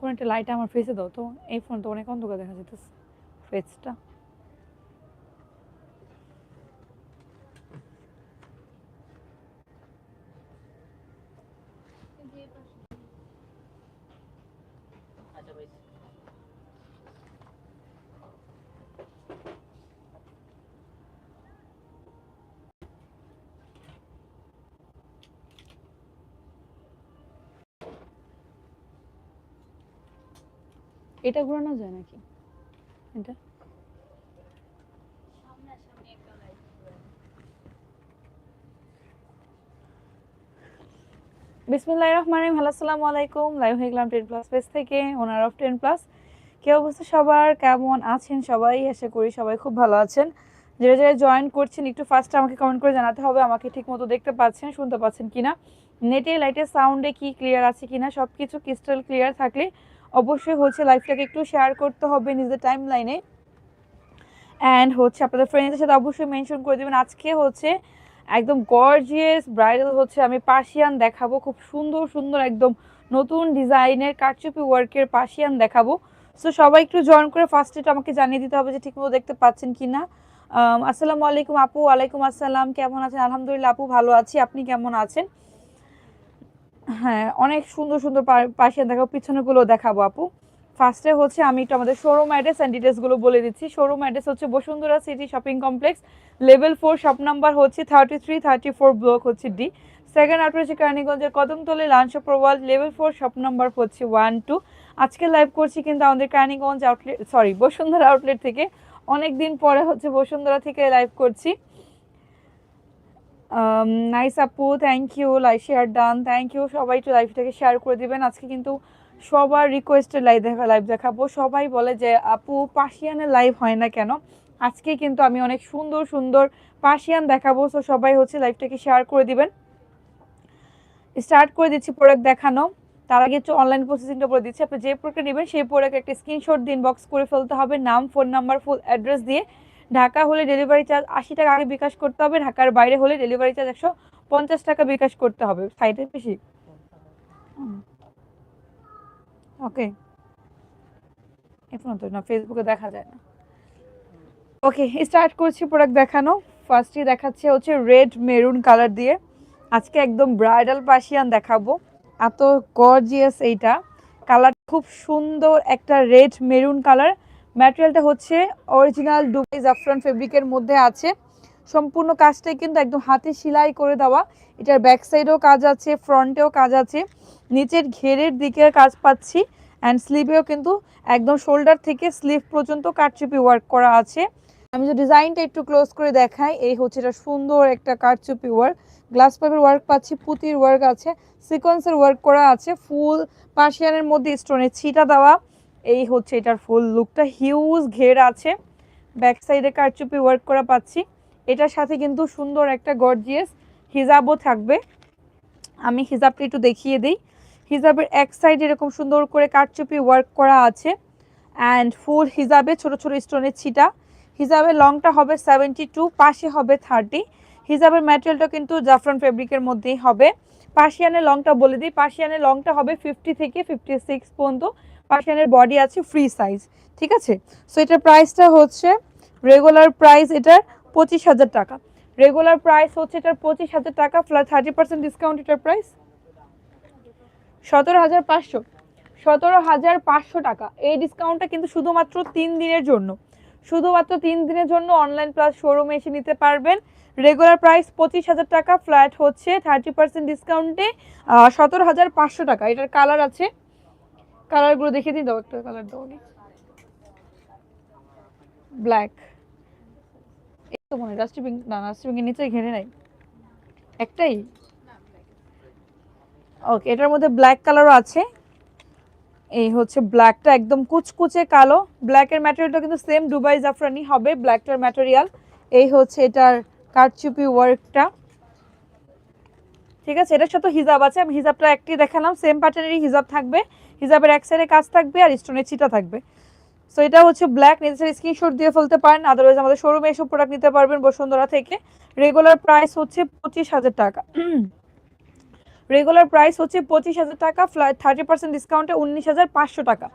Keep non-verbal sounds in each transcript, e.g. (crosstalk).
কোন একটা লাইট আমার ফেসে দাও, তো এই ফোন তো অনেক অন্ধকার দেখা যেতেছে ফেসটা এটা ঘোরানো যায় নাকি? এটা? রহমান রহিম। আসসালামু আলাইকুম। লাইভ হয়ে গেলাম টেন প্লাস থেকে ওনার অফ টেন প্লাস কে অবস্থা সবার? কেমন আছেন সবাই? আশা করি সবাই খুব ভালো আছেন। যারা যারা জয়েন করছেন, একটু ফার্স্ট আমাকে কমেন্ট করে জানাতে হবে, আমাকে ঠিক মতো দেখতে পাচ্ছেন, শুনতে পাচ্ছেন কিনা। নেটে লাইটের সাউন্ডে কি ক্লিয়ার আছে কিনা সব কিছু ক্রিস্টাল ক্লিয়ার থাকলে অবশ্যই হচ্ছে লাইফটাকে একটু শেয়ার করতে হবে নিজের টাইম লাইনে অ্যান্ড হচ্ছে আপনাদের ফ্রেন্ডসদের সাথে অবশ্যই মেনশন করে দেবেন। আজকে হচ্ছে একদম গর্জিয়াস ব্রাইডাল হচ্ছে আমি পার্সিয়ান দেখাবো। খুব সুন্দর সুন্দর একদম নতুন ডিজাইনের কারচুপি ওয়ার্কের পার্সিয়ান দেখাবো। সো সবাই একটু জয়েন করে ফার্স্ট এটা আমাকে জানিয়ে দিতে হবে যে ঠিকমতো দেখতে পাচ্ছেন কি না আম, আসসালামু আলাইকুম আপু ওয়ালাইকুম আসসালাম কেমন আছেন? আলহামদুলিল্লাহ আপু ভালো আছি আপনি কেমন আছেন? হ্যাঁ অনেক সুন্দর সুন্দর পার্সিয়ান দেখাবো পিছনেগুলো দেখাবো আপু। ফার্স্টে হচ্ছে আমি একটু আমাদের শোরুম অ্যাড্রেস অ্যান্ড ডিটেলসগুলো বলে দিচ্ছি। শোরুম অ্যাড্রেস হচ্ছে Bashundhara city shopping complex level four shop number হচ্ছে thirty three thirty four block হচ্ছে ডি সেকেন্ড আউটলেট হচ্ছে কেরানীগঞ্জের কদমতলে লাঞ্চ প্রবাল লেভেল ফোর শপ নাম্বার হচ্ছে ওয়ান টু আজকে লাইভ করছি কিন্তু আমাদের Keraniganj outlet sorry Bashundhara outlet থেকে। অনেক দিন পরে হচ্ছে বসুন্ধরা থেকে লাইভ করছি। নাইস আপু thank you live share done thank you সবাই একটু লাইভটাকে শেয়ার করে দিবেন। আজকে কিন্তু সবার রিকোয়েস্টেড লাইভ দেখা লাইভ দেখাবো। সবাই বলে যে, আপু পার্সিয়ানের লাইভ হয় না কেন? আজকে কিন্তু আমি অনেক সুন্দর সুন্দর পাশিয়ান দেখাবো। সো সবাই হচ্ছে লাইভটাকে শেয়ার করে দিবেন। স্টার্ট করে দিচ্ছি প্রোডাক্ট দেখানো। তার আগে হচ্ছে অনলাইন প্রসেসিংটা বলে দিচ্ছি। আপনি যে প্রোডাক্ট নেবেন, সেই প্রোডাক্ট একটা স্ক্রিনশট দিন বক্স করে ফেলতে হবে। নাম ফোন নাম্বার ফুল অ্যাড্রেস দিয়ে। ঢাকা হলে ডেলিভারি চার্জ আশি টাকা আগে বিকাশ করতে হবে, ঢাকার বাইরে হলে ডেলিভারি চার্জ একশো পঞ্চাশ টাকা বিকাশ করতে হবে সাইডে বেশি। ওকে এখন তো না ফেসবুকে দেখা যায় না। ওকে স্টার্ট করছি প্রোডাক্ট দেখানো। ফার্স্টে দেখাচ্ছে হচ্ছে রেড মেরুন কালার দিয়ে। আজকে একদম ব্রাইডাল পাশিয়ান দেখাবো। এত গর্জিয়াস এইটা। কালার খুব সুন্দর একটা রেড মেরুন কালার ম্যাটেরিয়ালটা হচ্ছে অরিজিনাল ডুবাই জাফরান ফেব্রিকের মধ্যে আছে। সম্পূর্ণ কাজটাই কিন্তু একদম হাতে সেলাই করে দেওয়া। এটার ব্যাক সাইডেও কাজ আছে ফ্রন্টেও কাজ আছে। নিচের ঘেরের দিকে কাজ পাচ্ছি অ্যান্ড স্লিভেও কিন্তু একদম শোল্ডার থেকে স্লিভ পর্যন্ত কারচুপি ওয়ার্ক করা আছে। আমি যে ডিজাইনটা একটু ক্লোজ করে দেখাই, এই হচ্ছে এটা সুন্দর একটা কারচুপি ওয়ার্ক গ্লাস পাইপের ওয়ার্ক পাচ্ছি, পুতির ওয়ার্ক আছে সিকোয়েন্সের ওয়ার্ক করা আছে ফুল পার্সিয়ানের মধ্যে স্টোনের ছিটা দেওয়া। এই হচ্ছে এটার ফুল লুকটা। হিউজ ঘের আছে। ব্যাক সাইডে কারচুপি ওয়ার্ক করা পাচ্ছি। এটার সাথে কিন্তু সুন্দর একটা গর্জিয়াস হিজাবও থাকবে। আমি হিজাবটা একটু দেখিয়ে দিই। হিজাবের এক সাইড এরকম সুন্দর করে কারচুপি ওয়ার্ক করা আছে। অ্যান্ড ফুল হিজাবে ছোট ছোট স্টোনের ছিটা। হিজাবের লংটা হবে সেভেন্টি টু পাশে হবে থার্টি হিজাবের ম্যাটেরিয়ালটা কিন্তু জাফরান ফেব্রিকের মধ্যেই হবে। পার্সিয়ানের লংটা বলে দিই। পার্সিয়ানের লংটা হবে ফিফটি থেকে ফিফটি সিক্স পর্যন্ত। পার্সিয়ানের বডি আছে ফ্রি সাইজ, ঠিক আছে? সো এটার প্রাইসটা হচ্ছে রেগুলার প্রাইস এটার পঁচিশ হাজার টাকা। রেগুলার প্রাইস হচ্ছে এটার পঁচিশ হাজার টাকা প্লাস থার্টি পার্সেন্ট ডিসকাউন্ট এটার প্রাইস সতেরো হাজার পাঁচশো। সতেরো হাজার পাঁচশো টাকা। এই ডিসকাউন্টটা কিন্তু শুধুমাত্র তিন দিনের জন্য। শুধুমাত্র তিন দিনের জন্য অনলাইন প্লাস শোরুমে এসে নিতে পারবেন। রেগুলার প্রাইস পঁচিশ হাজার টাকা ফ্ল্যাট হচ্ছে থার্টি পার্সেন্ট ডিসকাউন্টে সতেরো হাজার পাঁচশো টাকা। এটার কালার আছে কালারগুলো দেখিয়ে দিন দাও একটা কালার দাও ব্ল্যাক এই তো মনে ডাস্টবিন না ডাস্টবিনের নিচে ঘেরে নাই। একটাই? ওকে এটার মধ্যে ব্ল্যাক কালারও আছে। এই হচ্ছে ব্ল্যাকটা একদম কুচকুচে কালো। ব্ল্যাকের ম্যাটেরিয়ালটা কিন্তু সেম দুবাই জাফরানি হবে ব্ল্যাকটার ম্যাটেরিয়াল এই হচ্ছে এটার কারচুপি ওয়ার্কটা ঠিক আছে? এটার সাথে হিজাব আছে। আমি হিজাবটা একটি দেখালাম সেম প্যাটার্নেরই হিজাব থাকবে। হিজাবের এক সাইডে কাজ থাকবে আর স্টোনের চিটা থাকবে। সো এটা হচ্ছে ব্ল্যাক নেসেসারি স্ক্রিনশট দিয়ে ফেলতে পারেন। আদারওয়াইজ আমাদের শোরুমে এসব প্রোডাক্ট নিতে পারবেন বসুন্ধরা থেকে। রেগুলার প্রাইস হচ্ছে পঁচিশ হাজার টাকা। রেগুলার প্রাইস হচ্ছে পঁচিশ হাজার টাকা থার্টি পার্সেন্ট ডিসকাউন্টে উনিশ হাজার পাঁচশো টাকা।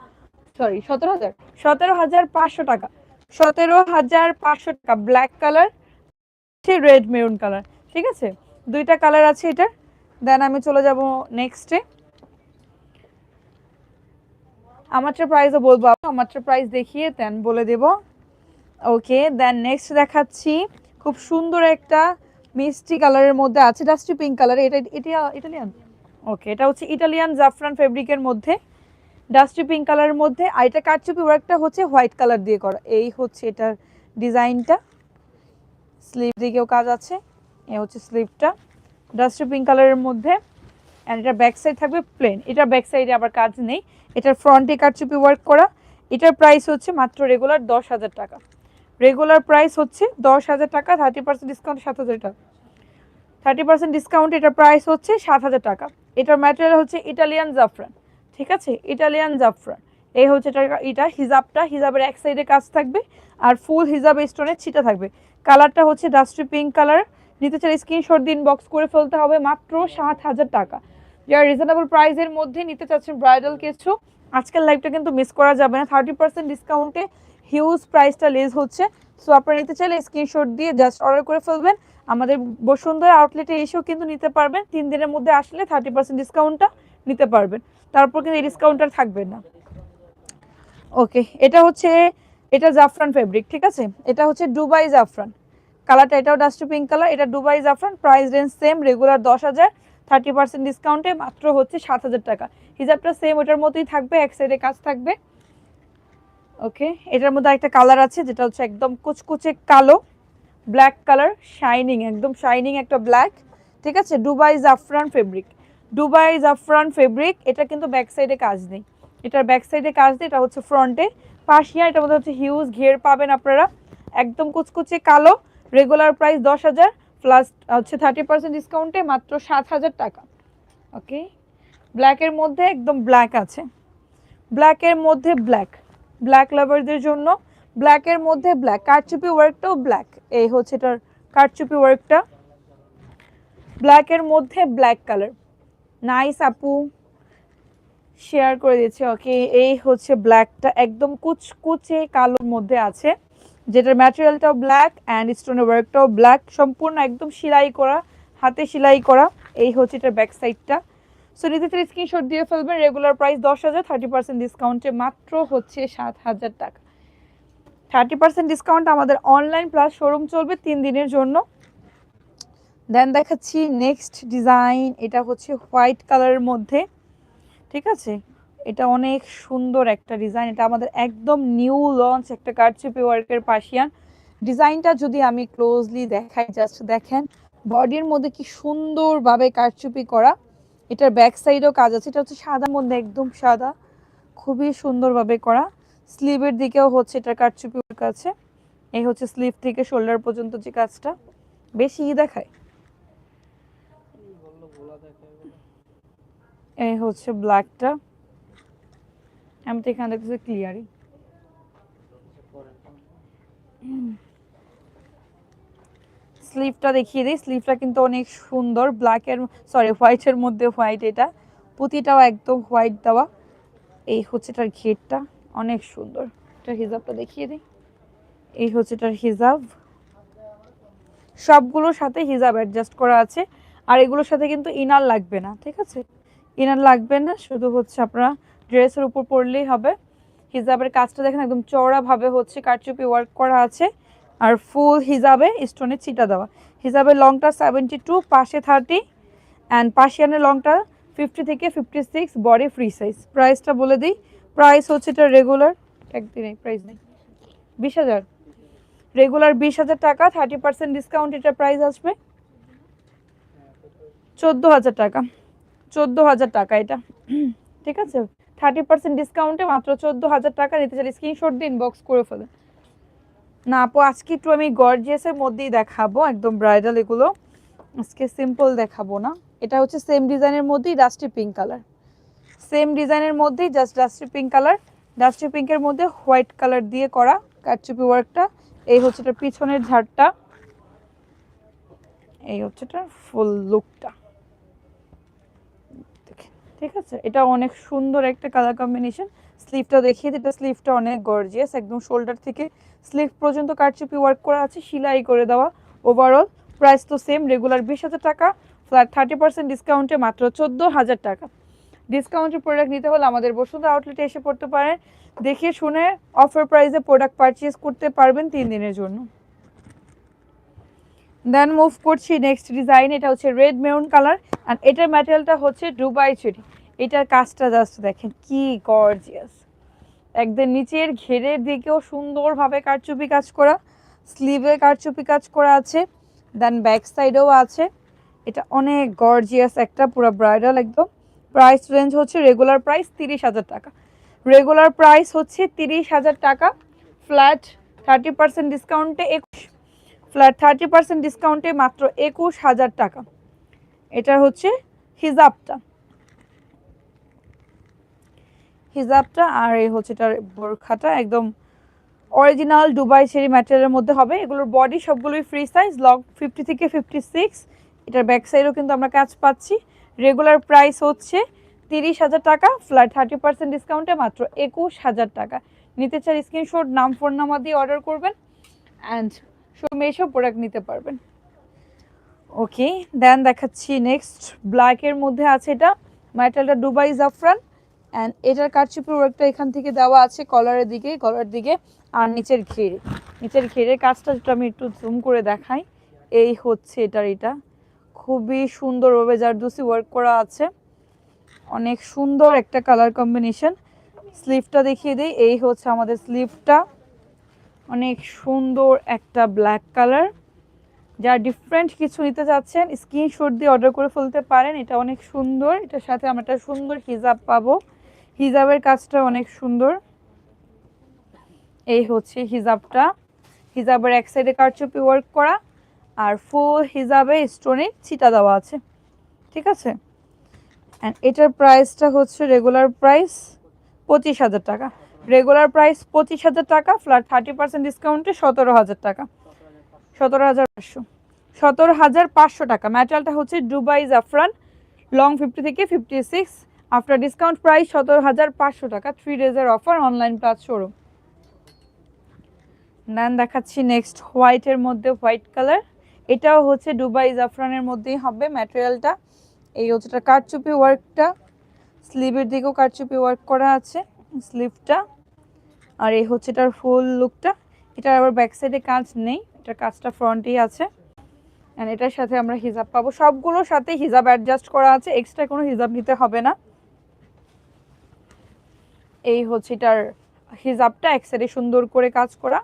সরি সতেরো হাজার? সতেরো হাজার পাঁচশো টাকা। সতেরো হাজার পাঁচশো টাকা। Black colour red maroon colour ঠিক আছে? দুইটা কালার আছে এটার। দেন আমি চলে যাব নেক্সটে আমারটা প্রাইসও বলব আমারটা প্রাইস দেখিয়ে দেন বলে দেব। ওকে দেন নেক্সট দেখাচ্ছি। খুব সুন্দর একটা মিষ্টি কালারের মধ্যে আছে। ডাস্টি পিঙ্ক কালার এটা এটা ইটালিয়ান? ওকে এটা হচ্ছে ইটালিয়ান জাফরান ফেব্রিকের মধ্যে। ডাস্টি পিঙ্ক কালারের মধ্যে। আর এটা কাটচুপি ওয়ার্কটা হচ্ছে হোয়াইট কালার দিয়ে করা। এই হচ্ছে এটার ডিজাইনটা স্লিভ দিকেও কাজ আছে। এ হচ্ছে স্লিভটা ডাস্টি পিঙ্ক কালারের মধ্যে অ্যান্ড এটা ব্যাক সাইড থাকবে প্লেন এটার ব্যাক সাইডে আবার কাজ নেই। এটার ফ্রন্টে কারচুপি ওয়ার্ক করা। এটার প্রাইস হচ্ছে মাত্র রেগুলার দশ হাজার টাকা। রেগুলার প্রাইস হচ্ছে দশ হাজার টাকা থার্টি পার্সেন্ট ডিসকাউন্ট সাত হাজার টাকা। থার্টি পার্সেন্ট ডিসকাউন্ট এটার প্রাইস হচ্ছে সাত হাজার টাকা। এটার ম্যাটেরিয়াল হচ্ছে ইটালিয়ান জাফরান ঠিক আছে? ইটালিয়ান জাফরান এই হচ্ছে এটার এটা, হিজাবটা। হিজাবের এক সাইডে কাজ থাকবে, আর ফুল হিজাব স্টোনের ছিটা থাকবে। কালারটা হচ্ছে ডাস্ট্রি পিঙ্ক কালার নিতে চাইলে স্ক্রিনশট দিন বক্স করে ফেলতে হবে মাত্র সাত হাজার টাকা। যারা রিজনেবল প্রাইসের মধ্যে নিতে চাচ্ছেন ব্রাইডাল কিছু, আজকের লাইভটা কিন্তু মিস করা যাবে না। থার্টি পার্সেন্ট ডিসকাউন্টে হিউজ প্রাইসটা লেস হচ্ছে। সো আপনারা নিতে চাইলে স্ক্রিনশট দিয়ে জাস্ট অর্ডার করে ফেলবেন। আমাদের বসুন্ধরা আউটলেটে এসেও কিন্তু নিতে পারবেন। তিন দিনের মধ্যে আসলে থার্টি পার্সেন্ট ডিসকাউন্টটা নিতে পারবেন। তারপর কিন্তু এই ডিসকাউন্টটা থাকবে না। ওকে এটা হচ্ছে, এটা জাফরান ফেব্রিক ঠিক আছে? এটা হচ্ছে দুবাই জাফরান। কালারটা এটাও ডাস্টি পিঙ্ক কালার এটা দুবাই জাফরান প্রাইস রেঞ্জ সেম রেগুলার দশ হাজার থার্টি পার্সেন্ট ডিসকাউন্টে মাত্র হচ্ছে সাত হাজার টাকা। হিজাবটা সেম ওটার মতোই থাকবে, এক সাইডে কাজ থাকবে। ওকে এটার মধ্যে একটা কালার আছে, যেটা হচ্ছে একদম কুচকুচে কালো ব্ল্যাক কালার শাইনিং একদম শাইনিং একটা ব্ল্যাক ঠিক আছে? দুবাই জাফরান ফেব্রিক দুবাই জাফরান ফেব্রিক এটা কিন্তু ব্যাক সাইডে কাজ নেই। এটার ব্যাক সাইডে কাজ নেই, এটা হচ্ছে ফ্রন্টে পাশিয়া এটার মধ্যে হচ্ছে হিউজ ঘের পাবেন আপনারা। একদম কুচকুচে কালো রেগুলার প্রাইস দশ হাজার প্লাস হচ্ছে থার্টি পার্সেন্ট ডিসকাউন্টে মাত্র সাত হাজার টাকা। ওকে ব্ল্যাকের মধ্যে একদম ব্ল্যাক আছে। ব্ল্যাকের মধ্যে ব্ল্যাক ব্ল্যাক লাভারদের জন্য ব্ল্যাকের মধ্যে ব্ল্যাক কারচুপি ওয়ার্কটাও ব্ল্যাক এই হচ্ছে এটার কারচুপি ওয়ার্কটা ব্ল্যাকের মধ্যে ব্ল্যাক কালার নাইস আপু। শেয়ার করে দিচ্ছি ওকে এই হচ্ছে ব্ল্যাকটা একদম কুচকুচে কালোর মধ্যে আছে। যেটার ম্যাটেরিয়ালটাও ব্ল্যাক অ্যান্ড স্টোনের ওয়ার্কটাও ব্ল্যাক সম্পূর্ণ একদম সেলাই করা, হাতে সেলাই করা, এই হচ্ছে এটার ব্যাক সাইডটা সো নিতে চাইলে স্ক্রিনশট দিয়ে ফেলবেন রেগুলার প্রাইস দশ হাজার থার্টি পার্সেন্ট ডিসকাউন্টে মাত্র হচ্ছে সাত হাজার টাকা। থার্টি পার্সেন্ট ডিসকাউন্ট আমাদের অনলাইন প্লাস শোরুম চলবে তিন দিনের জন্য। দেন দেখাচ্ছি নেক্সট ডিজাইন এটা হচ্ছে হোয়াইট কালারের মধ্যে, ঠিক আছে? এটা অনেক সুন্দর একটা ডিজাইন এটা আমাদের একদম নিউ লঞ্চ একটা কারচুপি ওয়ার্কের পাশিয়ান। ডিজাইনটা যদি আমি ক্লোজলি দেখাই জাস্ট দেখেন বডির মধ্যে কি সুন্দরভাবে কারচুপি করা। এটার ব্যাক সাইডেও কাজ আছে, এটা হচ্ছে সাদার মধ্যে একদম সাদা, খুবই সুন্দরভাবে করা। স্লিভের দিকেও হচ্ছে এটার কারচুপি ওয়ার্ক আছে। এই হচ্ছে স্লিভ থেকে শোল্ডার পর্যন্ত যে কাজটা। বেশি দেখায়। এই হচ্ছে ব্ল্যাকটা আমি তো এখানে দেখতেছি ক্লিয়ারই স্লিভটা দেখিয়ে দিই। স্লিভটা কিন্তু অনেক সুন্দর। ব্ল্যাকের সরি হোয়াইটের মধ্যে হোয়াইট এটা। পুঁতিটাও একদম হোয়াইট দেওয়া। এই হচ্ছে এটার ঘেরটা। অনেক সুন্দর। এটার হিজাবটা দেখিয়ে দিই। এই হচ্ছে এটার হিজাব। সবগুলোর সাথে হিজাব অ্যাডজাস্ট করা আছে। আর এগুলোর সাথে কিন্তু ইনার লাগবে না, ঠিক আছে? ইনার লাগবে না। শুধু হচ্ছে আপনারা ড্রেসের উপর পরলেই হবে। হিজাবের কাজটা দেখেন একদম চওড়াভাবে হচ্ছে কারচুপি ওয়ার্ক করা আছে আর ফুল হিজাবে স্টোনের চিটা দেওয়া। হিজাবের লংটা সেভেন্টি টু পাশে থার্টি অ্যান্ড পাশিয়ানের লংটা ফিফটি থেকে fifty six body free size প্রাইসটা বলে দিই। প্রাইস হচ্ছে এটা রেগুলার একদিন প্রাইস নেই। বিশ হাজার। রেগুলার বিশ হাজার টাকা থার্টি পার্সেন্ট ডিসকাউন্ট এটা প্রাইস আসবে। চোদ্দ হাজার টাকা। চোদ্দ হাজার টাকা এটা। ঠিক আছে? থার্টি পার্সেন্ট ডিসকাউন্টে মাত্র চোদ্দ হাজার টাকা নিতে চাইলে স্ক্রিনশট দিন বক্স করে ফেলেন। না, আপু, আজকে একটু আমি গর্জিয়াসের মধ্যেই দেখাবো, একদম ব্রাইডাল এগুলো। আজকে সিম্পল দেখাবো না। এটা হচ্ছে সেম ডিজাইনের মধ্যেই ডাস্টি পিঙ্ক কালার সেম ডিজাইনের মধ্যেই just dusty pink colour dusty পিঙ্কের মধ্যে হোয়াইট কালার দিয়ে করা কাটচুপি ওয়ার্কটা এই হচ্ছে পিছনের ঝাড়টা। এই হচ্ছে ফুল লুকটা ঠিক আছে? এটা অনেক সুন্দর একটা কালার কম্বিনেশন স্লিভটা দেখিয়ে এটা স্লিভটা অনেক গর্জিয়াস একদম শোল্ডার থেকে স্লিভ পর্যন্ত কারচুপি ওয়ার্ক করা আছে, সেলাই করে দেওয়া। ওভারঅল প্রাইস তো সেম রেগুলার বিশ হাজার টাকা ফ্ল্যাট থার্টি পার্সেন্ট ডিসকাউন্টে মাত্র চোদ্দ হাজার টাকা। ডিসকাউন্টের প্রোডাক্ট নিতে হলে আমাদের বসুন্ধরা আউটলেটে এসে পড়তে পারেন। দেখে শুনে অফার প্রাইসে প্রোডাক্ট পারচেজ করতে পারবেন তিন দিনের জন্য। দেন মুভ করছি নেক্সট ডিজাইন এটা হচ্ছে রেড মেরুন কালার আর এটার ম্যাটেরিয়ালটা হচ্ছে ডুবাই চুরি। এটার কাজটা জাস্ট দেখেন, কি গর্জিয়াস একদম নিচের ঘেরের দিকেও সুন্দরভাবে কারচুপি কাজ করা স্লিভে কারচুপি কাজ করা আছে দেন ব্যাক সাইডেও আছে। এটা অনেক গর্জিয়াস একটা পুরো ব্রাইডাল একদম। প্রাইস রেঞ্জ হচ্ছে রেগুলার প্রাইস তিরিশ হাজার টাকা। রেগুলার প্রাইস হচ্ছে তিরিশ হাজার টাকা। ফ্ল্যাট থার্টি পার্সেন্ট ডিসকাউন্টে একুশ। ফ্ল্যাট থার্টি পার্সেন্ট ডিসকাউন্টে মাত্র একুশ হাজার টাকা। এটার হচ্ছে হিজাবটা। হিজাবটা আর এই হচ্ছে এটার বোরখাটা একদম অরিজিনাল দুবাই সেরি ম্যাটেরিয়ালের মধ্যে হবে। এগুলোর বডি সবগুলোই ফ্রি সাইজ লং ফিফটি থেকে ফিফটি সিক্স এটার ব্যাক সাইডেও কিন্তু আমরা কাজ পাচ্ছি। রেগুলার প্রাইস হচ্ছে তিরিশ হাজার টাকা ফ্ল্যাট থার্টি পার্সেন্ট ডিসকাউন্টে মাত্র একুশ হাজার টাকা। নিতে চাই স্ক্রিনশট নাম ফোন নাম্বার দিয়ে অর্ডার করবেন। অ্যান্ড শোরুমে এসেও প্রোডাক্ট নিতে পারবেন। ওকে দেন দেখাচ্ছি নেক্সট ব্ল্যাকের মধ্যে আছে এটা ম্যাটেরিয়ালটা দুবাই জাফরান অ্যান্ড এটার কারচুপি ওয়ার্কটা এখান থেকে দেওয়া আছে কলারের দিকে কলার দিকে, আর নিচের ঘেরে। নিচের ঘেরের কাজটা যেটা আমি একটু জুম করে দেখাই, এই হচ্ছে এটার এটা। খুবই সুন্দরভাবে জারদুসি ওয়ার্ক করা আছে। অনেক সুন্দর একটা কালার কম্বিনেশন স্লিভটা দেখিয়ে দিই, এই হচ্ছে আমাদের স্লিভটা অনেক সুন্দর একটা ব্ল্যাক কালার যা ডিফারেন্ট কিছু নিতে চাচ্ছেন স্ক্রিনশট দিয়ে অর্ডার করে ফেলতে পারেন। এটা অনেক সুন্দর। এটার সাথে আমরা একটা সুন্দর হিজাব পাবো। হিজাবের কাজটা অনেক সুন্দর। এই হচ্ছে হিজাবটা। হিজাবের এক সাইডে কারচুপি ওয়ার্ক করা আর ফুল হিজাবে স্টোনে ছিটা দেওয়া আছে। ঠিক আছে? অ্যান্ড এটার প্রাইসটা হচ্ছে রেগুলার প্রাইস পঁচিশ হাজার টাকা। রেগুলার প্রাইস পঁচিশ হাজার টাকা ফ্ল্যাট থার্টি পার্সেন্ট ডিসকাউন্টে সতেরো হাজার টাকা। সতেরো হাজার পাঁচশো। সতেরো হাজার পাঁচশো টাকা। ম্যাটেরিয়ালটা হচ্ছে দুবাই জাফরান লং ফিফটি থেকে fifty six after discount price সতেরো হাজার পাঁচশো টাকা three ডেজের offer online plus showroom then দেখাচ্ছি নেক্সট হোয়াইটের মধ্যে হোয়াইট কালার এটাও হচ্ছে দুবাই জাফরানের মধ্যেই হবে ম্যাটেরিয়ালটা এই হচ্ছে কারচুপি ওয়ার্কটা স্লিভের দিকেও কারচুপি ওয়ার্ক করা আছে। স্লিভটা আর এই হচ্ছে এটার ফুল লুকটা এটার আবার ব্যাক সাইডে কাজ নেই, এটার কাজটা ফ্রন্টেই আছে। অ্যান্ড এটার সাথে আমরা হিজাব পাবো। সবগুলোর সাথে হিজাব অ্যাডজাস্ট করা আছে এক্সট্রা কোনো হিজাব নিতে হবে না। এই হচ্ছে এটার হিজাবটা, এক সাইডে সুন্দর করে কাজ করা।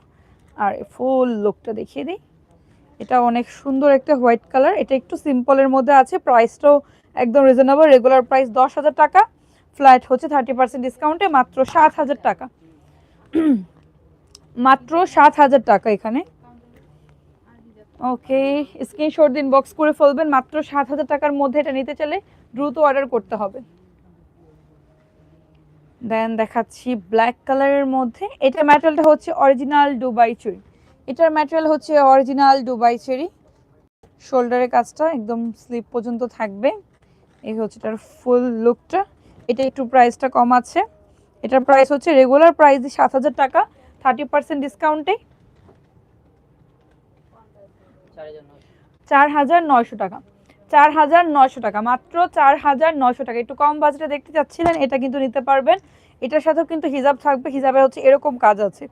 আর ফুল লুকটা দেখিয়ে দিই। এটা অনেক সুন্দর একটা হোয়াইট কালার। এটা একটু সিম্পলের মধ্যে আছে। প্রাইসটাও একদম রিজনেবল রেগুলার প্রাইস দশ হাজার টাকা। ফ্ল্যাট হচ্ছে থার্টি পার্সেন্ট ডিসকাউন্টে মাত্র সাত হাজার টাকা। (clears throat) মাত্র সাত হাজার টাকা এখানে। ওকে স্ক্রিনশট দিন বক্স করে ফেলবেন। মাত্র সাত হাজার টাকার মধ্যে এটা নিতে চাইলে দ্রুত অর্ডার করতে হবে। দেন দেখাচ্ছি ব্ল্যাক কালারের মধ্যে। এটা ম্যাটেরিয়ালটা হচ্ছে অরিজিনাল ডুবাই চেরি। এটার ম্যাটেরিয়াল হচ্ছে অরিজিনাল ডুবাই চেরি। শোল্ডারের কাজটা একদম স্লিপ পর্যন্ত থাকবে। এই হচ্ছে এটার ফুল লুকটা এটা একটু প্রাইসটা কম আছে। এটার প্রাইস হচ্ছে রেগুলার প্রাইস সাত হাজার টাকা থার্টি পার্সেন্ট ডিসকাউন্টে চার হাজার নয়শো টাকা। চার হাজার নয়শো টাকা, মাত্র চার হাজার নয়শো টাকা। একটু কম বাজেটে দেখতে চাচ্ছিলেন, এটা কিন্তু নিতে পারবেন। এটার সাথেও কিন্তু হিজাব থাকবে, হিজাবে হচ্ছে এরকম কাজ আছে।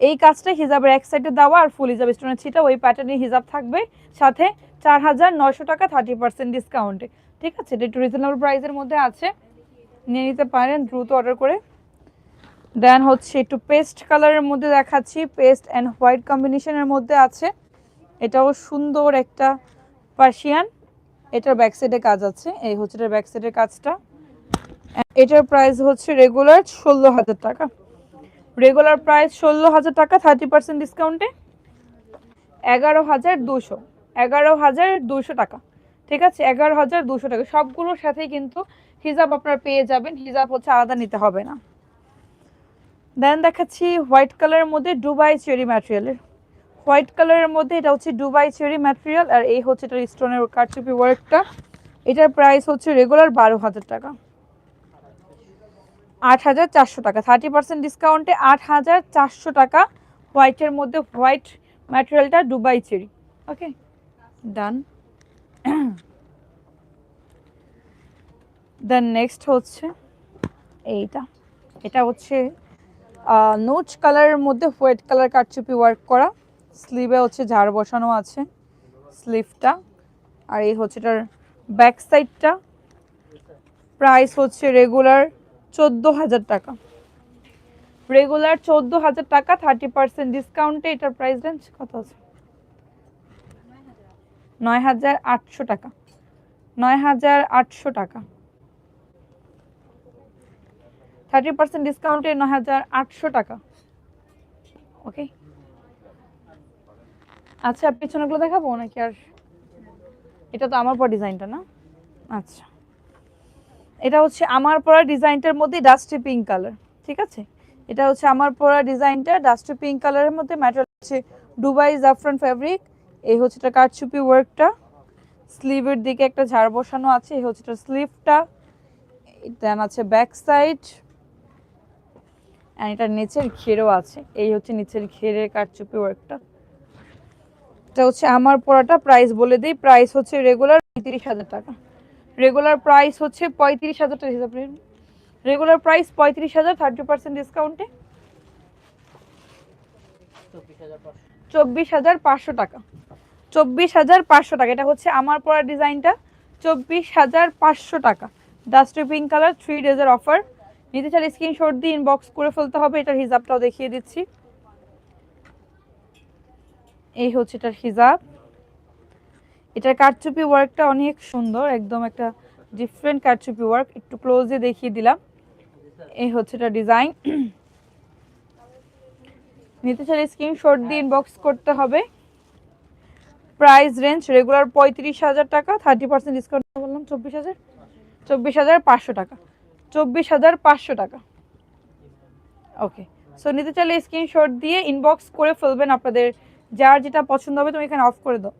এই কাজটা হিজাবের এক সাইডে দেওয়া আর ফুল হিজাব স্টোনের ছিটা, ওই প্যাটার্নে হিজাব থাকবে। সাথে চার হাজার নয়শো টাকা থার্টি পার্সেন্ট ডিসকাউন্টে ঠিক আছে? এটা একটু রিজনেবল প্রাইসের মধ্যে আছে। নিয়ে নিতে পারেন, দ্রুত অর্ডার করে। দেন হচ্ছে একটু পেস্ট কালারের মধ্যে দেখাচ্ছি, পেস্ট অ্যান্ড হোয়াইট কম্বিনেশনের মধ্যে আছে। এটাও সুন্দর একটা পার্সিয়ান। এটার ব্যাক সাইডে কাজ আছে, এই হচ্ছে এটার ব্যাক সাইডের কাজটা। এটার প্রাইস হচ্ছে রেগুলার ষোলো হাজার টাকা। রেগুলার প্রাইস ষোলো হাজার টাকা থার্টি পার্সেন্ট ডিসকাউন্টে এগারো হাজার দুশো, এগারো হাজার দুশো টাকা। ঠিক আছে, এগারো হাজার দুশো টাকা। সবগুলোর সাথেই কিন্তু হিজাব আপনারা পেয়ে যাবেন। হিজাব হচ্ছে আলাদা নিতে হবে না। দেন দেখাচ্ছি হোয়াইট কালারের মধ্যে ডুবাই চেরি ম্যাটেরিয়ালের হোয়াইট কালারের মধ্যে এটা হচ্ছে ডুবাই চেরি ম্যাটেরিয়াল আর এই হচ্ছে এটার স্টোনের কারচুপি ওয়ার্কটা এটার প্রাইস হচ্ছে রেগুলার বারো হাজার টাকা। আট হাজার চারশো টাকা। থার্টি পার্সেন্ট ডিসকাউন্টে আট হাজার চারশো টাকা হোয়াইটের মধ্যে white ম্যাটেরিয়ালটা Dubai cherry okay done then next হচ্ছে এইটা। এটা হচ্ছে নোচ কালারের মধ্যে হোয়াইট কালার কাটচুপি ওয়ার্ক করা। স্লিভে হচ্ছে ঝাড় বসানো আছে স্লিভটা। আর এই হচ্ছে এটার ব্যাক সাইডটা। প্রাইস হচ্ছে রেগুলার চোদ্দ হাজার টাকা। রেগুলার চোদ্দ হাজার টাকা, থার্টি পার্সেন্ট ডিসকাউন্টে এটার প্রাইস রেঞ্জ কত আছে? নয় হাজার আটশো টাকা। নয় হাজার আটশো টাকা। থার্টি পার্সেন্ট ডিসকাউন্টে নয় হাজার আটশো টাকা। ওকে আচ্ছা পিছনেগুলো দেখাবো নাকি আর? এটা তো আমার পর ডিজাইনটা না? আচ্ছা। এটা হচ্ছে আমার পরা ডিজাইনটার মধ্যে ডাস্টি পিঙ্ক কালার ঠিক আছে? এটা হচ্ছে আমার পরা ডিজাইনটা ডাস্টি পিঙ্ক কালারের মধ্যে ম্যাটেরিয়াল হচ্ছে দুবাই জাফরান ফ্যাব্রিক এই হচ্ছে এটা কারচুপি ওয়ার্কটা স্লিভের দিকে একটা ঝাড় বসানো আছে, এই হচ্ছে এটা স্লিভটা দেন আছে ব্যাক সাইড অ্যান্ড এটার নিচের ঘেরও আছে। এই হচ্ছে নিচের ঘেরের কারচুপি ওয়ার্কটা এটা হচ্ছে আমার পড়াটা প্রাইস বলে দিই। প্রাইস হচ্ছে রেগুলার পঁয়ত্রিশ হাজার টাকা। রেগুলার প্রাইস হচ্ছে পঁয়ত্রিশ হাজার টাকা। হিসাব রেগুলার প্রাইস পঁয়ত্রিশ হাজার থার্টি পার্সেন্ট ডিসকাউন্টে চব্বিশ হাজার পাঁচশো টাকা। চব্বিশ হাজার পাঁচশো টাকা। এটা হচ্ছে আমার পড়া ডিজাইনটা চব্বিশ হাজার পাঁচশো টাকা। ডাস্টি পিঙ্ক কালার থ্রি ডেজের অফার নিতে চাইলে স্ক্রিনশট দিয়ে ইনবক্স করে ফেলতে হবে, এটার হিসাবটাও দেখিয়ে দিচ্ছি। এই হচ্ছে এটার হিসাব এটার কারচুপি ওয়ার্কটা অনেক সুন্দর, একদম একটা ডিফারেন্ট কারচুপি ওয়ার্ক একটু ক্লোজে দেখিয়ে দিলাম। এই হচ্ছে এটা ডিজাইন নিতে চাইলে স্ক্রিনশট দিয়ে ইনবক্স করতে হবে। প্রাইস রেঞ্জ রেগুলার পঁয়ত্রিশ হাজার টাকা থার্টি পার্সেন্ট ডিসকাউন্ট বললাম, চব্বিশ হাজার? চব্বিশ হাজার পাঁচশো টাকা। চব্বিশ হাজার পাঁচশো টাকা। ওকে সো নিতে চাইলে স্ক্রিনশট দিয়ে ইনবক্স করে ফেলবেন আপনাদের। যার যেটা পছন্দ হবে তুমি এখানে অফ করে দাও।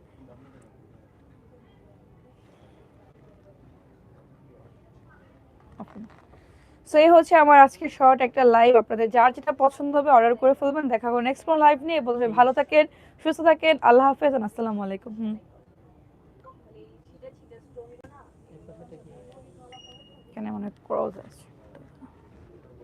সো এই হচ্ছে আমার আজকে শর্ট একটা লাইভ আপনাদের যার যেটা পছন্দ হবে অর্ডার করে ফেলবেন। দেখা হবে নেক্সট কোনো লাইভ নিয়ে। বলবে ভালো থাকেন, সুস্থ থাকেন। আল্লাহ হাফেজ, আসসালামু আলাইকুম। হুম। এখানে অনেক ক্রস আছে